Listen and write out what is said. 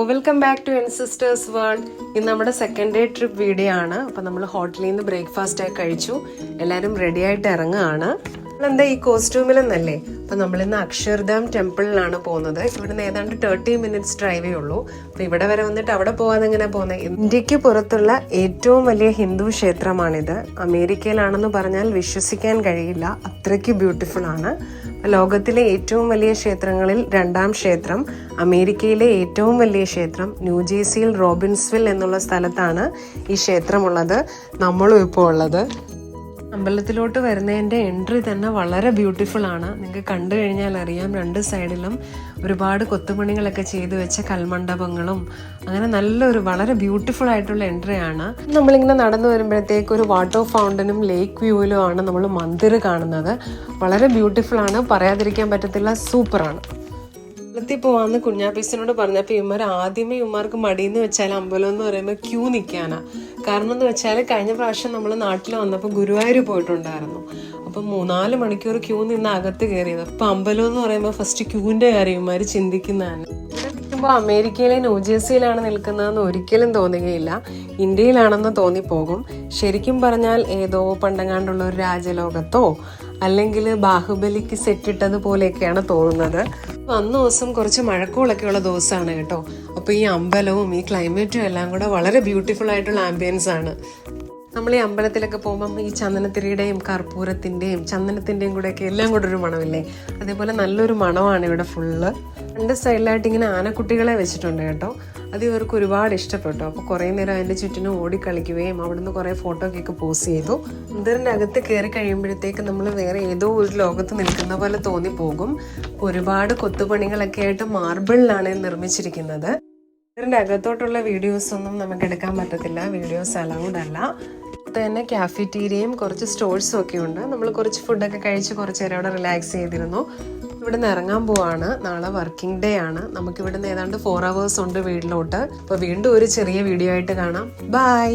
Welcome back to N sisters world ഇന്ന് നമ്മുടെ second day trip video ആണ്. അപ്പൊ നമ്മൾ ഹോട്ടലിൽ നിന്ന് ബ്രേക്ക്ഫാസ്റ്റ് ഒക്കെ കഴിച്ചു. എല്ലാവരും റെഡി ആയിട്ട് ഇറങ്ങുകയാണ്. എന്താ ഈ കോസ്റ്റ്യൂമിലെന്നല്ലേ അപ്പൊ നമ്മളിന്ന് അക്ഷർധാം ടെമ്പിളിലാണ് പോകുന്നത്. ഇവിടുന്ന് ഏതാണ്ട് തേർട്ടി മിനിറ്റ്സ് ഡ്രൈവേ ഉള്ളൂ. അപ്പൊ ഇവിടെ വരെ വന്നിട്ട് അവിടെ പോകാതെ എങ്ങനെ പോകുന്നത് ഇന്ത്യയ്ക്ക് പുറത്തുള്ള ഏറ്റവും വലിയ ഹിന്ദു ക്ഷേത്രമാണിത്. അമേരിക്കയിലാണെന്ന് പറഞ്ഞാൽ വിശ്വസിക്കാൻ കഴിയില്ല. അത്രയ്ക്ക് ബ്യൂട്ടിഫുൾ ആണ്. ലോകത്തിലെ ഏറ്റവും വലിയ ക്ഷേത്രങ്ങളിൽ രണ്ടാം ക്ഷേത്രം അമേരിക്കയിലെ ഏറ്റവും വലിയ ക്ഷേത്രം ന്യൂജേഴ്സിയിൽ റോബിൻസ്വിൽ എന്നുള്ള സ്ഥലത്താണ് ഈ ക്ഷേത്രമുള്ളത്. നമ്മളും ഇപ്പോൾ ഉള്ളത്. അമ്പലത്തിലോട്ട് വരുന്നതിന്റെ എൻട്രി തന്നെ വളരെ ബ്യൂട്ടിഫുൾ ആണ്. നിങ്ങൾക്ക് കണ്ടു കഴിഞ്ഞാൽ അറിയാം രണ്ട് സൈഡിലും ഒരുപാട് കൊത്തുപണികളൊക്കെ ചെയ്തു വെച്ച കൽമണ്ഡപങ്ങളും അങ്ങനെ നല്ലൊരു വളരെ ബ്യൂട്ടിഫുൾ ആയിട്ടുള്ള എൻട്രി ആണ്. നമ്മളിങ്ങനെ നടന്നു വരുമ്പോഴത്തേക്ക് ഒരു വാട്ടർ ഫൗണ്ടനും ലേക്ക് വ്യൂവിലും ആണ് നമ്മൾ മന്ദിർ കാണുന്നത്. വളരെ ബ്യൂട്ടിഫുൾ ആണ് പറയാതിരിക്കാൻ പറ്റത്തില്ല സൂപ്പറാണ് അമ്പലത്തിൽ പോവാന്ന് കുഞ്ഞാപ്പീസിനോട് പറഞ്ഞപ്പോൾ ഇവന്മാർ ആദ്യമേ ഇവന്മാർക്ക് മടിയെന്ന് വെച്ചാൽ അമ്പലം എന്ന് പറയുമ്പോൾ ക്യൂ നിൽക്കാനാ കാരണം എന്ന് വെച്ചാൽ കഴിഞ്ഞ പ്രാവശ്യം നമ്മൾ നാട്ടിൽ വന്നപ്പോൾ ഗുരുവായൂർ പോയിട്ടുണ്ടായിരുന്നു. അപ്പം മൂന്നാൽ മണിക്കൂർ ക്യൂ നിന്ന് അകത്ത് കയറിയത്. അപ്പം അമ്പലം എന്ന് പറയുമ്പോൾ ഫസ്റ്റ് ക്യൂവിന്റെ കാര്യം ഇവന്മാർ ചിന്തിക്കുന്നതാണ്. ഇപ്പോൾ അമേരിക്കയിലെ ന്യൂജേഴ്സിയിലാണ് നിൽക്കുന്നതെന്ന് ഒരിക്കലും തോന്നുകയില്ല. ഇന്ത്യയിലാണെന്ന് തോന്നിപ്പോകും. ശരിക്കും പറഞ്ഞാൽ ഏതോ പണ്ടങ്ങാണ്ടുള്ള ഒരു രാജലോകത്തോ അല്ലെങ്കിൽ ബാഹുബലിക്ക് സെറ്റിട്ടതുപോലെയൊക്കെയാണ് തോന്നുന്നത്. അന്ന് ദിവസം കുറച്ച് മഴക്കോളൊക്കെ ഉള്ള ദിവസമാണ് കേട്ടോ. അപ്പൊ ഈ അമ്പലവും ഈ ക്ലൈമറ്റും എല്ലാം കൂടെ വളരെ ബ്യൂട്ടിഫുൾ ആയിട്ടുള്ള ആംബിയൻസ് ആണ്. നമ്മൾ ഈ അമ്പലത്തിലൊക്കെ പോകുമ്പം ഈ ചന്ദനത്തിരിയുടെയും കർപ്പൂരത്തിന്റെയും ചന്ദനത്തിന്റെയും കൂടെ ഒക്കെ എല്ലാം കൂടെ ഒരു മണമില്ലേ? അതേപോലെ നല്ലൊരു മണമാണ് ഇവിടെ ഫുള്ള്. രണ്ട് സൈഡിലായിട്ട് ഇങ്ങനെ ആനക്കുട്ടികളെ വെച്ചിട്ടുണ്ട് കേട്ടോ. അത് ഇവർക്ക് ഒരുപാട് ഇഷ്ടപ്പെട്ടു. അപ്പോൾ കുറേ നേരം അതിന്റെ ചുറ്റിനും ഓടിക്കളിക്കുകയും അവിടുന്ന് കുറേ ഫോട്ടോക്കൊക്കെ പോസ്റ്റ് ചെയ്തു. മന്ദിറിന്റെ അകത്ത് കയറി കഴിയുമ്പോഴത്തേക്ക് നമ്മൾ വേറെ ഏതോ ഒരു ലോകത്ത് നിൽക്കുന്ന പോലെ തോന്നിപ്പോകും ഒരുപാട് കൊത്തുപണികളൊക്കെ ആയിട്ട് മാർബിളിലാണ് നിർമ്മിച്ചിരിക്കുന്നത്. മന്ദിറിന്റെ അകത്തോട്ടുള്ള വീഡിയോസ് ഒന്നും നമുക്ക് എടുക്കാൻ പറ്റത്തില്ല. വീഡിയോസ് അലൗഡ് അല്ല. അടുത്ത് തന്നെ കാഫിറ്റീരിയയും കുറച്ച് സ്റ്റോഴ്സും ഒക്കെ ഉണ്ട്. നമ്മൾ കുറച്ച് ഫുഡൊക്കെ കഴിച്ച് കുറച്ച് നേരം അവിടെ റിലാക്സ് ചെയ്തിരുന്നു. ഇവിടെ നിന്ന് ഇറങ്ങാൻ പോവാണ്. നാളെ വർക്കിംഗ് ഡേ ആണ്. നമുക്ക് ഇവിടെ നിന്ന് ഏതാണ്ട് ഫോർ അവേഴ്സ് ഉണ്ട് വീട്ടിലോട്ട്. അപ്പോൾ വീണ്ടും ഒരു ചെറിയ വീഡിയോ ആയിട്ട് കാണാം. ബൈ